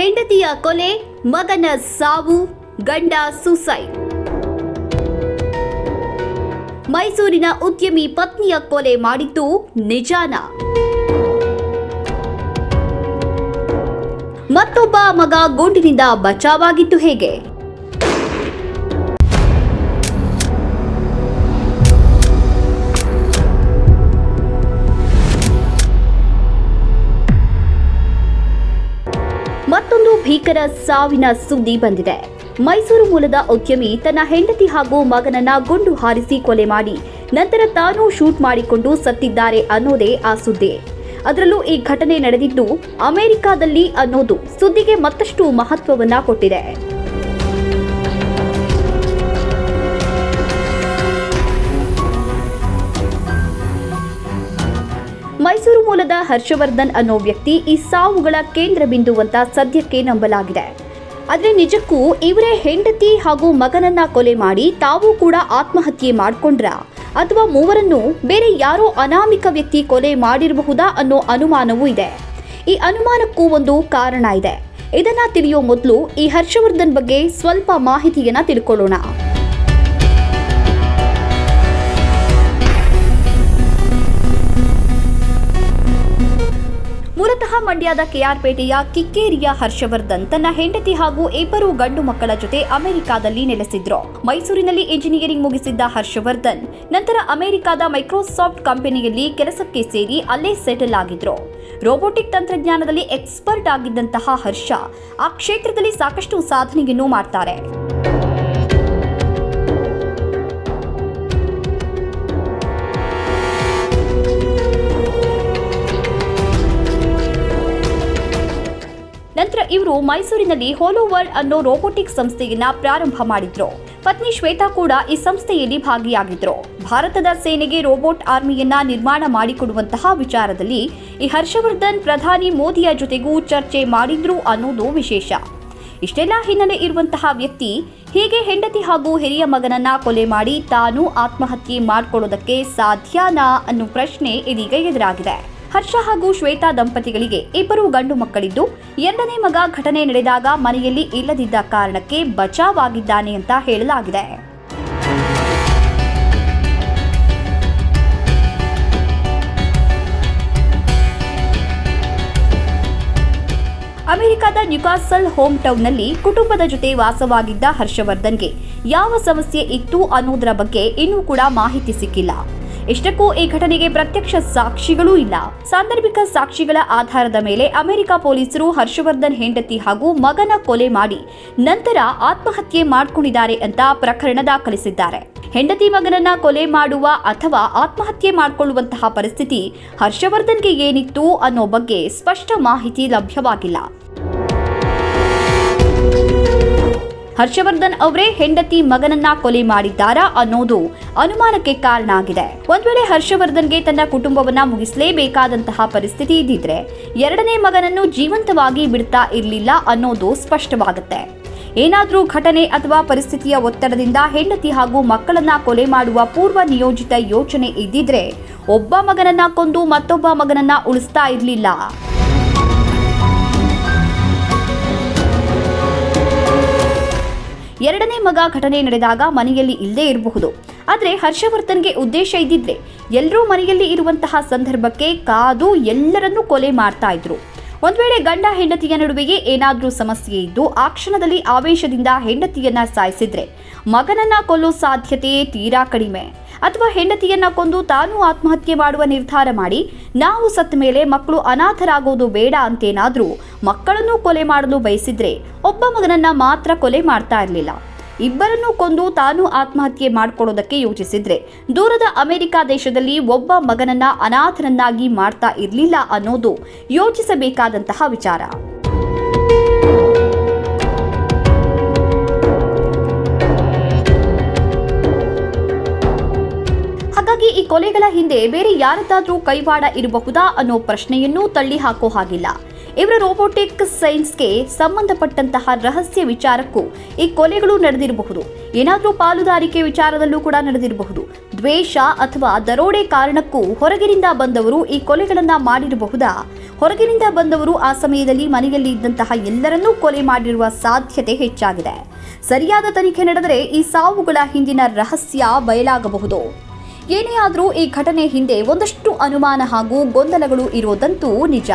ಹೆಂಡತಿಯ ಕೊಲೆ, ಮಗನ ಸಾವು, ಗಂಡ ಸುಸೈಡ್ ಮೈಸೂರಿನ ಉದ್ಯಮಿ ಪತ್ನಿಯ ಕೊಲೆ ಮಾಡಿದ್ದು ನಿಜಾನ. ಮತ್ತೊಬ್ಬ ಮಗ ಗುಂಡಿನಿಂದ ಬಚಾವಾಗಿದ್ದು ಹೇಗೆ? ಮತ್ತೊಂದು ಭೀಕರ ಸಾವಿನ ಸುದ್ದಿ ಬಂದಿದೆ. ಮೈಸೂರು ಮೂಲದ ಉದ್ಯಮಿ ತನ್ನ ಹೆಂಡತಿ ಹಾಗೂ ಮಗನನ್ನ ಗುಂಡು ಹಾರಿಸಿ ಕೊಲೆ ಮಾಡಿ, ನಂತರ ತಾನೂ ಶೂಟ್ ಮಾಡಿಕೊಂಡು ಸತ್ತಿದ್ದಾರೆ ಅನ್ನೋದೇ ಆ ಸುದ್ದಿ. ಅದರಲ್ಲೂ ಈ ಘಟನೆ ನಡೆದಿದ್ದು ಅಮೆರಿಕಾದಲ್ಲಿ ಅನ್ನೋದು. ಸುದ್ದಿಗೆ ಮತ್ತಷ್ಟು ಮಹತ್ವವನ್ನ ಕೊಟ್ಟಿದೆ. ಹರ್ಷವರ್ಧನ್ ಅನ್ನೋ ವ್ಯಕ್ತಿ ಈ ಸಾವುಗಳ ಕೇಂದ್ರ ಬಿಂದು ಅಂತ ಸದ್ಯಕ್ಕೆ ನಂಬಲಾಗಿದೆ. ಆದರೆ ನಿಜಕ್ಕೂ ಇವರೇ ಹೆಂಡತಿ ಹಾಗೂ ಮಗನನ್ನ ಕೊಲೆ ಮಾಡಿ ತಾವು ಕೂಡ ಆತ್ಮಹತ್ಯೆ ಮಾಡಿಕೊಂಡ್ರ? ಅಥವಾ ಮೂವರನ್ನು ಬೇರೆ ಯಾರೋ ಅನಾಮಿಕ ವ್ಯಕ್ತಿ ಕೊಲೆ ಮಾಡಿರಬಹುದಾ ಅನ್ನೋ ಅನುಮಾನವೂ ಇದೆ. ಈ ಅನುಮಾನಕ್ಕೂ ಒಂದು ಕಾರಣ ಇದೆ. ಇದನ್ನ ತಿಳಿಯೋ ಮೊದಲು ಈ ಹರ್ಷವರ್ಧನ್ ಬಗ್ಗೆ ಸ್ವಲ್ಪ ಮಾಹಿತಿಯನ್ನ ತಿಳ್ಕೊಳ್ಳೋಣ. ಮಂಡ್ಯದ ಕೆಆರ್ಪೇಟೆಯ ಕಿಕ್ಕೇರಿಯ ಹರ್ಷವರ್ಧನ್ ತನ್ನ ಹೆಂಡತಿ ಹಾಗೂ ಇಬ್ಬರು ಗಂಡು ಮಕ್ಕಳ ಜೊತೆ ಅಮೆರಿಕಾದಲ್ಲಿ ನೆಲೆಸಿದ್ರು. ಮೈಸೂರಿನಲ್ಲಿ ಇಂಜಿನಿಯರಿಂಗ್ ಮುಗಿಸಿದ್ದ ಹರ್ಷವರ್ಧನ್ ನಂತರ ಅಮೆರಿಕಾದ ಮೈಕ್ರೋಸಾಫ್ಟ್ ಕಂಪನಿಯಲ್ಲಿ ಕೆಲಸಕ್ಕೆ ಸೇರಿ ಅಲ್ಲೇ ಸೆಟಲ್ ಆಗಿದ್ರು. ರೋಬೋಟಿಕ್ ತಂತ್ರಜ್ಞಾನದಲ್ಲಿ ಎಕ್ಸ್ಪರ್ಟ್ ಆಗಿದ್ದಂತಹ ಹರ್ಷ ಆ ಕ್ಷೇತ್ರದಲ್ಲಿ ಸಾಕಷ್ಟು ಸಾಧನೆಯನ್ನು ಮಾಡ್ತಾರೆ. ಇವರು ಮೈಸೂರಿನಲ್ಲಿ ಹೋಲೋ ವರ್ಲ್ಡ್ ಅನ್ನೋ ರೋಬೋಟಿಕ್ ಸಂಸ್ಥೆಯನ್ನ ಪ್ರಾರಂಭ ಮಾಡಿದ್ರು. ಪತ್ನಿ ಶ್ವೇತಾ ಕೂಡ ಈ ಸಂಸ್ಥೆಯಲ್ಲಿ ಭಾಗಿಯಾಗಿದ್ರು. ಭಾರತದ ಸೇನೆಗೆ ರೋಬೋಟ್ ಆರ್ಮಿಯನ್ನ ನಿರ್ಮಾಣ ಮಾಡಿಕೊಡುವಂತಹ ವಿಚಾರದಲ್ಲಿ ಈ ಹರ್ಷವರ್ಧನ್ ಪ್ರಧಾನಿ ಮೋದಿಯ ಜೊತೆಗೂ ಚರ್ಚೆ ಮಾಡಿದ್ರು ಅನ್ನೋದು ವಿಶೇಷ. ಇಷ್ಟೆಲ್ಲ ಹಿನ್ನೆಲೆ ಇರುವಂತಹ ವ್ಯಕ್ತಿ ಹೀಗೆ ಹೆಂಡತಿ ಹಾಗೂ ಹಿರಿಯ ಮಗನನ್ನ ಕೊಲೆ ಮಾಡಿ ತಾನು ಆತ್ಮಹತ್ಯೆ ಮಾಡಿಕೊಳ್ಳೋದಕ್ಕೆ ಸಾಧ್ಯನಾ ಅನ್ನೋ ಪ್ರಶ್ನೆ ಇದೀಗ ಎದುರಾಗಿದೆ. ಹರ್ಷ ಹಾಗೂ ಶ್ವೇತಾ ದಂಪತಿಗಳಿಗೆ ಇಬ್ಬರು ಗಂಡು ಮಕ್ಕಳಿದ್ದು, ಎರಡನೇ ಮಗ ಘಟನೆ ನಡೆದಾಗ ಮನೆಯಲ್ಲಿ ಇಲ್ಲದಿದ್ದ ಕಾರಣಕ್ಕೆ ಬಚಾವಾಗಿದ್ದಾನೆ ಅಂತ ಹೇಳಲಾಗಿದೆ. ಅಮೆರಿಕದ ನ್ಯೂಕಾಸಲ್ ಹೋಮ್ ಟೌನ್ನಲ್ಲಿ ಕುಟುಂಬದ ಜೊತೆ ವಾಸವಾಗಿದ್ದ ಹರ್ಷವರ್ಧನ್ಗೆ ಯಾವ ಸಮಸ್ಯೆ ಇತ್ತು ಅನ್ನೋದರ ಬಗ್ಗೆ ಇನ್ನೂ ಕೂಡ ಮಾಹಿತಿ ಸಿಕ್ಕಿಲ್ಲ. ಇಷ್ಟಕ್ಕೂ ಈ ಘಟನೆಗೆ ಪ್ರತ್ಯಕ್ಷ ಸಾಕ್ಷಿಗಳೂ ಇಲ್ಲ. ಸಾಂದರ್ಭಿಕ ಸಾಕ್ಷಿಗಳ ಆಧಾರದ ಮೇಲೆ ಅಮೆರಿಕ ಪೊಲೀಸರು ಹರ್ಷವರ್ಧನ್ ಹೆಂಡತಿ ಹಾಗೂ ಮಗನ ಕೊಲೆ ಮಾಡಿ ನಂತರ ಆತ್ಮಹತ್ಯೆ ಮಾಡಿಕೊಂಡಿದ್ದಾರೆ ಅಂತ ಪ್ರಕರಣ ದಾಖಲಿಸಿದ್ದಾರೆ. ಹೆಂಡತಿ ಮಗನನ್ನ ಕೊಲೆ ಮಾಡುವ ಅಥವಾ ಆತ್ಮಹತ್ಯೆ ಮಾಡಿಕೊಳ್ಳುವಂತಹ ಪರಿಸ್ಥಿತಿ ಹರ್ಷವರ್ಧನ್ಗೆ ಏನಿತ್ತು ಅನ್ನೋ ಬಗ್ಗೆ ಸ್ಪಷ್ಟ ಮಾಹಿತಿ ಲಭ್ಯವಾಗಿಲ್ಲ. ಹರ್ಷವರ್ಧನ್ ಅವರೇ ಹೆಂಡತಿ ಮಗನನ್ನ ಕೊಲೆ ಮಾಡಿದ್ದಾರಾ ಅನ್ನೋದು ಅನುಮಾನಕ್ಕೆ ಕಾರಣ ಆಗಿದೆ. ಒಂದ್ ವೇಳೆ ಹರ್ಷವರ್ಧನ್ಗೆ ತನ್ನ ಕುಟುಂಬವನ್ನ ಮುಗಿಸಲೇಬೇಕಾದಂತಹ ಪರಿಸ್ಥಿತಿ ಇದ್ದಿದ್ರೆ ಎರಡನೇ ಮಗನನ್ನು ಜೀವಂತವಾಗಿ ಬಿಡ್ತಾ ಇರಲಿಲ್ಲ ಅನ್ನೋದು ಸ್ಪಷ್ಟವಾಗುತ್ತೆ. ಏನಾದರೂ ಘಟನೆ ಅಥವಾ ಪರಿಸ್ಥಿತಿಯ ಒತ್ತಡದಿಂದ ಹೆಂಡತಿ ಹಾಗೂ ಮಕ್ಕಳನ್ನ ಕೊಲೆ ಮಾಡುವ ಪೂರ್ವ ನಿಯೋಜಿತ ಯೋಚನೆ ಇದ್ದಿದ್ರೆ ಒಬ್ಬ ಮಗನನ್ನ ಕೊಂದು ಮತ್ತೊಬ್ಬ ಮಗನನ್ನ ಉಳಿಸ್ತಾ ಇರಲಿಲ್ಲ. ಎರಡನೇ ಮಗ ಘಟನೆ ನಡೆದಾಗ ಮನೆಯಲ್ಲಿ ಇಲ್ಲದೇ ಇರಬಹುದು. ಆದರೆ ಹರ್ಷವರ್ಧನ್ಗೆ ಉದ್ದೇಶ ಇದ್ದಿದ್ರೆ ಎಲ್ಲರೂ ಮನೆಯಲ್ಲಿ ಇರುವಂತಹ ಸಂದರ್ಭಕ್ಕೆ ಕಾದು ಎಲ್ಲರನ್ನೂ ಕೊಲೆ ಮಾಡ್ತಾ ಇದ್ರು. ಒಂದ್ ವೇಳೆ ಗಂಡ ಹೆಂಡತಿಯ ನಡುವೆಯೇ ಏನಾದರೂ ಸಮಸ್ಯೆ ಇದ್ದು ಆ ಕ್ಷಣದಲ್ಲಿ ಆವೇಶದಿಂದ ಹೆಂಡತಿಯನ್ನ ಸಾಯಿಸಿದ್ರೆ ಮಗನನ್ನ ಕೊಲ್ಲೋ ಸಾಧ್ಯತೆ ತೀರಾ ಕಡಿಮೆ. ಅಥವಾ ಹೆಂಡತಿಯನ್ನ ಕೊಂದು ತಾನು ಆತ್ಮಹತ್ಯೆ ಮಾಡುವ ನಿರ್ಧಾರ ಮಾಡಿ ನಾವು ಸತ್ತ ಮೇಲೆ ಮಕ್ಕಳು ಅನಾಥರಾಗೋದು ಬೇಡ ಅಂತೇನಾದರೂ ಮಕ್ಕಳನ್ನು ಕೊಲೆ ಮಾಡಲು ಬಯಸಿದ್ರೆ ಒಬ್ಬ ಮಗನನ್ನ ಮಾತ್ರ ಕೊಲೆ ಮಾಡ್ತಾ ಇರಲಿಲ್ಲ. ಇಬ್ಬರನ್ನೂ ಕೊಂದು ತಾನು ಆತ್ಮಹತ್ಯೆ ಮಾಡಿಕೊಳ್ಳೋದಕ್ಕೆ ಯೋಚಿಸಿದ್ರೆ ದೂರದ ಅಮೆರಿಕ ದೇಶದಲ್ಲಿ ಒಬ್ಬ ಮಗನನ್ನ ಅನಾಥನನ್ನಾಗಿ ಮಾಡ್ತಾ ಇರಲಿಲ್ಲ ಅನ್ನೋದು ಯೋಚಿಸಬೇಕಾದಂತಹ ವಿಚಾರ. ಹಾಗಾಗಿ ಈ ಕೊಲೆಗಳ ಹಿಂದೆ ಬೇರೆ ಯಾರದಾದ್ರೂ ಕೈವಾಡ ಇರಬಹುದಾ ಅನ್ನೋ ಪ್ರಶ್ನೆಯನ್ನೂ ತಳ್ಳಿ ಹಾಕೋ ಹಾಗಿಲ್ಲ. ಇವರ ರೋಬೋಟಿಕ್ ಸೈನ್ಸ್ಗೆ ಸಂಬಂಧಪಟ್ಟಂತಹ ರಹಸ್ಯ ವಿಚಾರಕ್ಕೂ ಈ ಕೊಲೆಗಳು ನಡೆದಿರಬಹುದು. ಏನಾದರೂ ಪಾಲುದಾರಿಕೆ ವಿಚಾರದಲ್ಲೂ ಕೂಡ ನಡೆದಿರಬಹುದು. ದ್ವೇಷ ಅಥವಾ ದರೋಡೆ ಕಾರಣಕ್ಕೂ ಹೊರಗಿನಿಂದ ಬಂದವರು ಈ ಕೊಲೆಗಳನ್ನ ಮಾಡಿರಬಹುದಾ? ಹೊರಗಿನಿಂದ ಬಂದವರು ಆ ಸಮಯದಲ್ಲಿ ಮನೆಯಲ್ಲಿ ಇದ್ದಂತಹ ಎಲ್ಲರನ್ನೂ ಕೊಲೆ ಮಾಡಿರುವ ಸಾಧ್ಯತೆ ಹೆಚ್ಚಾಗಿದೆ. ಸರಿಯಾದ ತನಿಖೆ ನಡೆದರೆ ಈ ಸಾವುಗಳ ಹಿಂದಿನ ರಹಸ್ಯ ಬಯಲಾಗಬಹುದು. ಏನೇ ಆದರೂ ಈ ಘಟನೆ ಹಿಂದೆ ಒಂದಷ್ಟು ಅನುಮಾನ ಹಾಗೂ ಗೊಂದಲಗಳು ಇರೋದಂತೂ ನಿಜ.